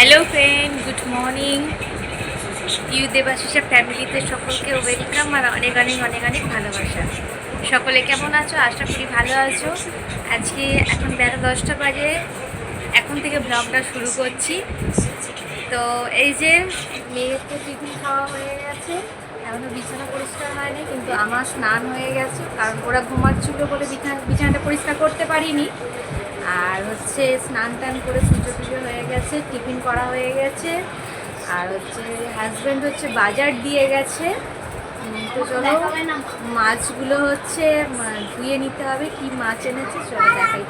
Hello friend good morning you দেবাশিসের ফ্যামিলিতে সকলকে welcome আর অনেক অনেক অনেক অনেক ভালোবাসা। সকলে কেমন আছো? আশা করি ভালো আছো। আজকে এখন বেলা দশটা বাজে। এখন থেকে ব্লগটা শুরু করছি। তো এই যে মেয়ের তো টিফিন খাওয়া হয়ে গেছে। এখনও বিছানা পরিষ্কার হয়নি, কিন্তু আমার স্নান হয়ে গেছে। কারণ ওরা ঘুমাচ্ছিল বলে বিছানা, বিছানাটা পরিষ্কার করতে পারিনি। আর হচ্ছে স্নান টান করে পুজো টুজো হয়ে গেছে টিফিন করা হয়ে গেছে। আর হচ্ছে হাজব্যান্ড হচ্ছে বাজার দিয়ে গেছে। তো চলো মাছগুলো হচ্ছে ধুয়ে নিতে হবে কি মাছ এনেছে চলো দেখাই।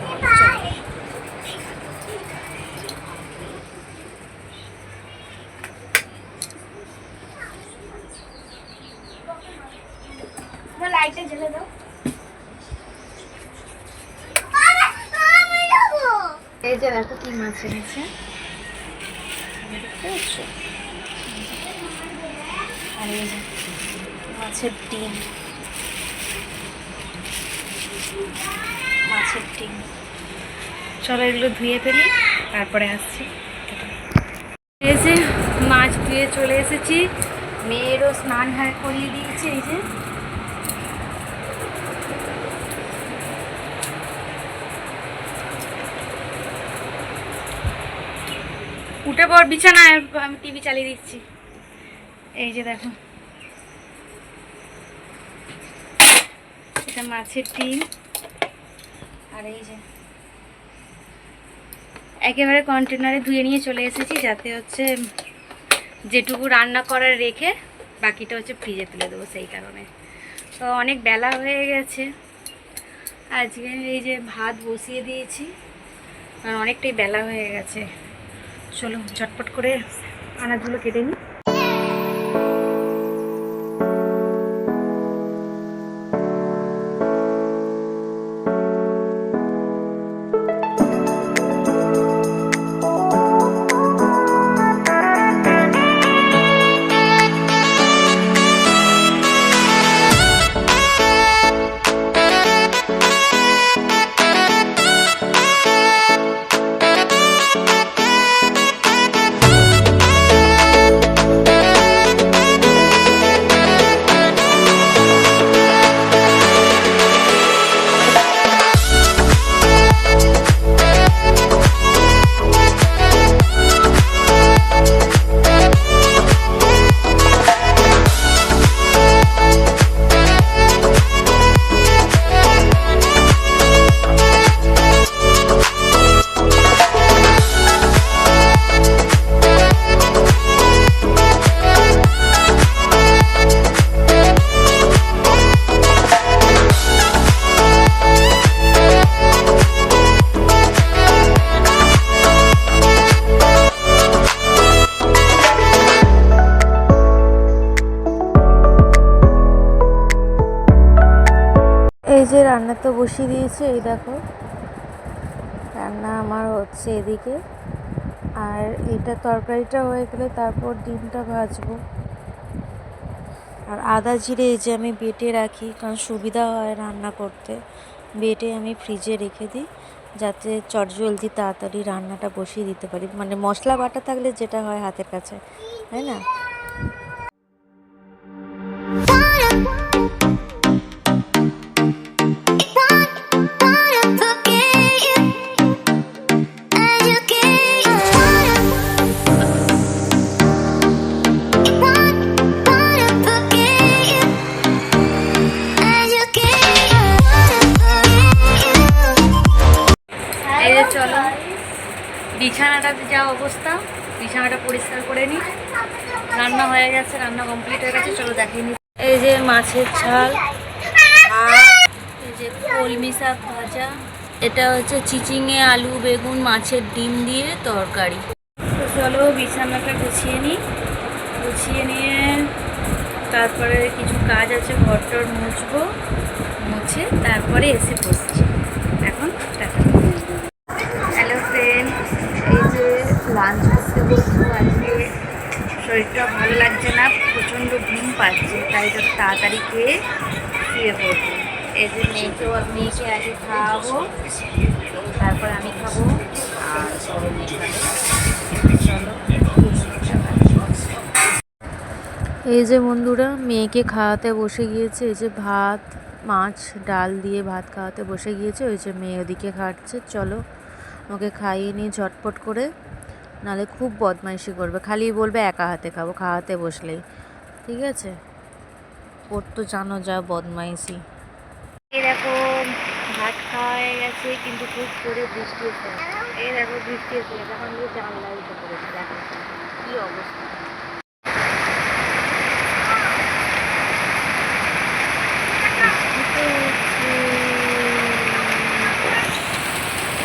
লাইটটা জ্বেলে দাও এই যে দেখো কি মাছ এনেছে? আর, মাছের ডিম। মাছের ডিম। চলো এগুলো ধুয়ে ফেলি, তারপরে আসছি। এই যে মাছ ধুয়ে চলে এসেছি। মেয়েরও স্নান হার করিয়ে দিয়েছে, এই যে। উঠে পর বিছানায় আমি টিভি চালিয়ে দিচ্ছি। এই যে দেখো। এটা মাছের ডিম। আর এই যে একেবারে কন্টেনারে ধুয়ে নিয়ে চলে এসেছি, যাতে হচ্ছে যেটুকু রান্না করার রেখে বাকিটা হচ্ছে ফ্রিজে তুলে দেবো সেই কারণে। তো অনেক বেলা হয়ে গেছে। আজকে এই যে ভাত বসিয়ে দিয়েছি কারণ অনেকটাই বেলা হয়ে গেছে। চলো ঝটপট করে আনাজগুলো কেটে নিই। যে রান্না তো বসিয়ে দিয়েছে, এই দেখো। রান্না আমার হচ্ছে এদিকে। আর এটা তরকারিটা হয়ে গেলে তারপর ডিমটা ভাজবো। আর আদা জিরে এই যে আমি বেটে রাখি, কারণ সুবিধা হয় রান্না করতে। বেটে আমি ফ্রিজে রেখে দিই, যাতে চটজলদি তাড়াতাড়ি রান্নাটা বসিয়ে দিতে পারি। মানে মশলা বাটা থাকলে যেটা হয় হাতের কাছে, তাই না? বিছানাটা পরিষ্কার করে নিই। রান্না হয়ে গেছে, রান্না কমপ্লিট হয়ে গেছে, চলো দেখিয়ে নিই। এই যে মাছের ঝাল এই যে কলমি শাক ভাজা, এটা হচ্ছে চিচিঙে আলু, বেগুন, মাছের ডিম দিয়ে তরকারি। তো চলো বিছানাটা গুছিয়ে নিই। গুছিয়ে নিয়ে তারপরে কিছু কাজ আছে ঘর টর মুছবো, মুছে তারপরে এসে বসছি শরীরটা ভালো লাগছে না, প্রচণ্ড ঘুম পাচ্ছে, তাই তো তাড়াতাড়ি খেয়ে শুয়ে পড়ব। এই যে মেয়েকেও মেয়েকে আগে খাওয়াবো, তারপর আমি খাব, আর এই যে বন্ধুরা, মেয়েকে খাওয়াতে বসে গিয়েছে, এই যে ভাত, মাছ, ডাল দিয়ে ভাত খাওয়াতে বসে গিয়েছে, ওই যে মেয়ে ওদিকে খাটছে। চলো, ওকে খাইয়ে নিয়ে ঝটপট করে নালে খুব বদমাইশি করবে। খালি বলবে, একা হাতে খাব খাওয়াতে বসলেই। ঠিক আছে? ওর তো জানো যা বদমাইশি। এরকম ভাত খাওয়া গেছে, কিন্তু খুব করে বৃষ্টি এসে এরকম বৃষ্টি এসে এখন জানলাই জানলা উঠে দেখো। কি অবস্থা।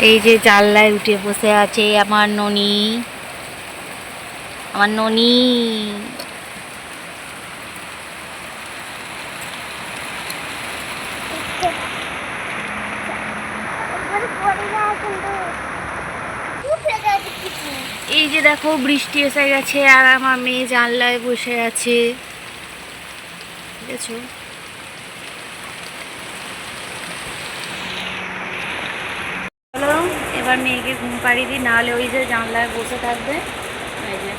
এই যে জানলায় উঠে বসে আছে আমার ননি। আমার ননি। এই যে দেখো, বৃষ্টি এসে গেছে আর আমার মেয়ে জানলায় বসে আছে। দেখেছ চলো এবার মেয়েকে ঘুম পাড়িয়ে দিই, নাহলে ওই যে জানলায় বসে থাকবে। এই যে,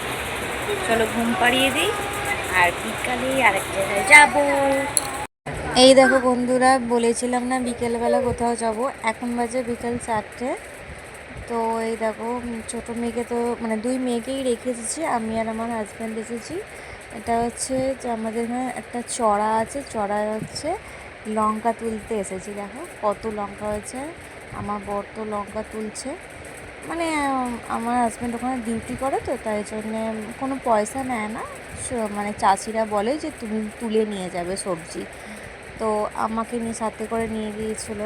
চলো ঘুম পাড়িয়ে দিই, আর বিকালে আরেক জায়গায় যাব। এই দেখো বন্ধুরা, বলেছিলাম না বিকেলবেলা কোথাও যাব, এখন বাজে বিকেল চারটে। তো এই দেখো, ছোটো মেয়েকে তো মানে দুই মেয়েকেই রেখে এসেছি আমি আর আমার হাজব্যান্ড এসেছি। এটা হচ্ছে যে আমাদের এখানে একটা চড়া আছে, চড়ায় হচ্ছে লঙ্কা তুলতে এসেছি, দেখো কত লঙ্কা হয়েছে। আমার বর তো লঙ্কা তুলছে। মানে আমার হাজব্যান্ড ওখানে ডিউটি করে তো, তাই জন্যে কোনো পয়সা নেয় না। মানে চাষিরা বলে যে, তুমি তুলে নিয়ে যাবে সবজি। তো আমাকে নিয়ে সাথে করে নিয়ে গিয়েছিল।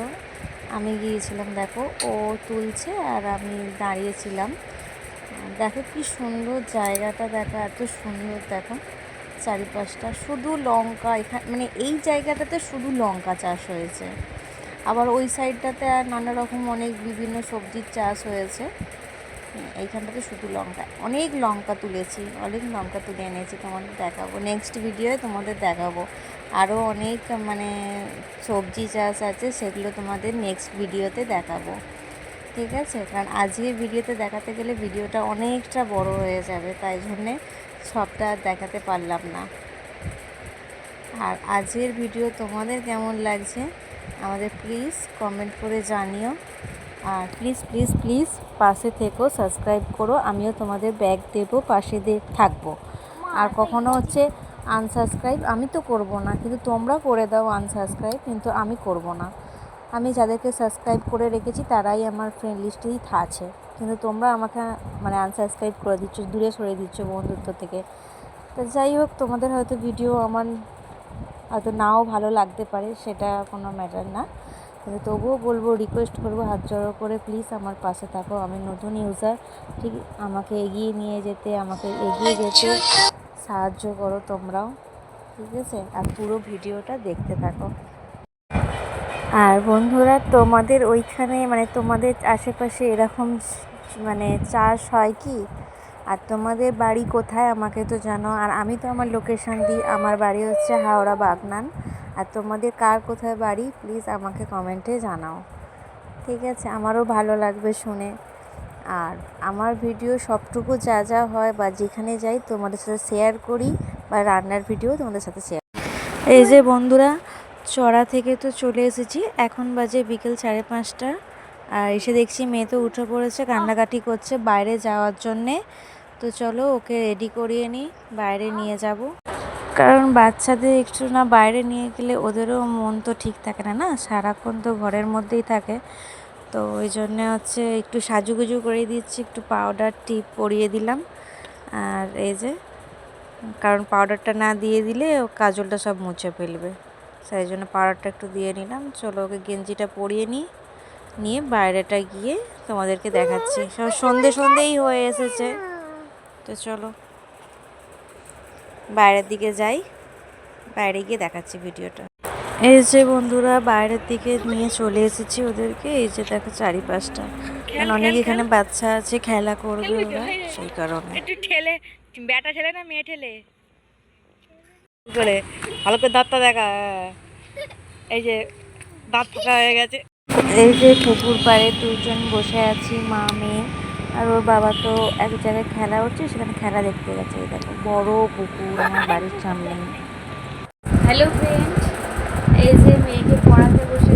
আমি গিয়েছিলাম, দেখো, ও তুলছে আর আমি দাঁড়িয়েছিলাম। দেখো কি সুন্দর জায়গাটা, দেখো, এত সুন্দর, দেখো, চারিপাশটা। শুধু লঙ্কা এখানে মানে এই জায়গাটাতে শুধু লঙ্কা চাষ হয়েছে। আবার ওই সাইডটাতে আর নানা রকম অনেক বিভিন্ন সবজির চাষ হয়েছে। হুম, এইখানটাতে শুধু লঙ্কা। অনেক লঙ্কা তুলেছি অনেক লঙ্কা তুলে এনেছি তোমাদের দেখাবো। নেক্সট ভিডিওয়ে তোমাদের দেখাবো। আরও অনেক মানে সবজি চাষ আছে সেগুলো তোমাদের নেক্সট ভিডিওতে দেখাবো। ঠিক আছে? কারণ আজকের ভিডিওতে দেখাতে গেলে ভিডিওটা অনেকটা বড় হয়ে যাবে তাই জন্যে সবটা দেখাতে পারলাম না। আর আজকের ভিডিও তোমাদের কেমন লাগছে? আমাদের প্লিজ কমেন্ট করে জানিও। আর প্লিজ প্লিজ প্লিজ পাশে থেকো সাবস্ক্রাইব করো। আমিও তোমাদের ব্যাগ দেবো, পাশে দিয়ে থাকব। আর কখনো হচ্ছে আনসাবস্ক্রাইব আমি তো করব না, কিন্তু তোমরা করে দাও আনসাবস্ক্রাইব কিন্তু আমি করব না। আমি যাদেরকে সাবস্ক্রাইব করে রেখেছি, তারাই আমার ফ্রেন্ড লিস্টেই আছে। কিন্তু তোমরা আমাকে মানে আনসাবস্ক্রাইব করে দিচ্ছ, দূরে সরে দিচ্ছ বন্ধুত্ব থেকে। তো যাই হোক, তোমাদের হয়তো ভিডিও আমার হয়তো নাও ভালো লাগতে পারে, সেটা কোনো ম্যাটার না। কিন্তু তবুও বলব রিকোয়েস্ট করব, হাত জড়ো করে প্লিজ আমার পাশে থাকো। আমি নতুন ইউজার ঠিক আমাকে এগিয়ে নিয়ে যেতে, আমাকে এগিয়ে যেতে সাহায্য করো তোমরাও, ঠিক আছে? আর পুরো ভিডিওটা দেখতে থাকো। আর বন্ধুরা, তোমাদের ওইখানে মানে তোমাদের আশেপাশে এরকম মানে চাষ হয় কি? আর তোমাদের বাড়ি কোথায় আমাকে তো জানো। আর আমি তো আমার লোকেশন দিই আমার বাড়ি হচ্ছে হাওড়া বাগনান। আর তোমাদের কার কোথায় বাড়ি প্লিজ আমাকে কমেন্টে জানাও। ঠিক আছে, আমারও ভালো লাগবে শুনে। আর আমার ভিডিও সবটুকু যা যা হয় বা যেখানে যাই তোমাদের সাথে শেয়ার করি বা রান্নার ভিডিও তোমাদের সাথে শেয়ার এই যে বন্ধুরা, চড়া থেকে তো চলে এসেছি। এখন বাজে বিকেল সাড়ে পাঁচটা। আর এসে দেখছি মেয়ে তো উঠে পড়েছে, কান্নাকাটি করছে বাইরে যাওয়ার জন্যে। তো চলো ওকে রেডি করিয়ে নিই, বাইরে নিয়ে যাব। কারণ বাচ্চাদের একটু না বাইরে নিয়ে গেলে ওদেরও মন তো ঠিক থাকে না না? সারাক্ষণ তো ঘরের মধ্যেই থাকে। তো ওই জন্যে হচ্ছে একটু সাজুগুজু করে দিচ্ছি, একটু পাউডার টিপ পরিয়ে দিলাম। আর এই যে, কারণ পাউডারটা না দিয়ে দিলে ও কাজলটা সব মুছে ফেলবে। সেই জন্য পাউডারটা একটু দিয়ে নিলাম। চলো ওকে গেঞ্জিটা পরিয়ে নিই, নিয়ে বাইরেটা গিয়ে তোমাদেরকে দেখাচ্ছি। সব সন্ধে সন্ধেই হয়ে এসেছে। তো চলো। বাইরের দিকে যাই। বাইরে গিয়ে দেখাচ্ছি ভিডিওটা। এই যে বন্ধুরা বাইরের দিকে নিয়ে চলে এসেছি ওদেরকে। এই যে দেখো চারিপাশটা। কারণ অনেক এখানে বাচ্চা আছে খেলা করবে ওরা সেই কারণে। একটু ঠেলে। ব্যাটা ঠেলে না মেয়ে ঠেলে? ভালো করে দাঁতটা দেখা। এই যে দাঁত ফাঁকা হয়ে গেছে। এই যে পুকুর পাড়ে দুজন বসে আছি মা মেয়ে। আর ওর বাবা তো এক জায়গায় খেলা হচ্ছে সেখানে খেলা দেখতে গেছে। দেখো, বড় পুকুর আমার বাড়ির সামনে। হ্যালো ফ্রেন্ড এই যে মেয়েকে পড়াতে বসে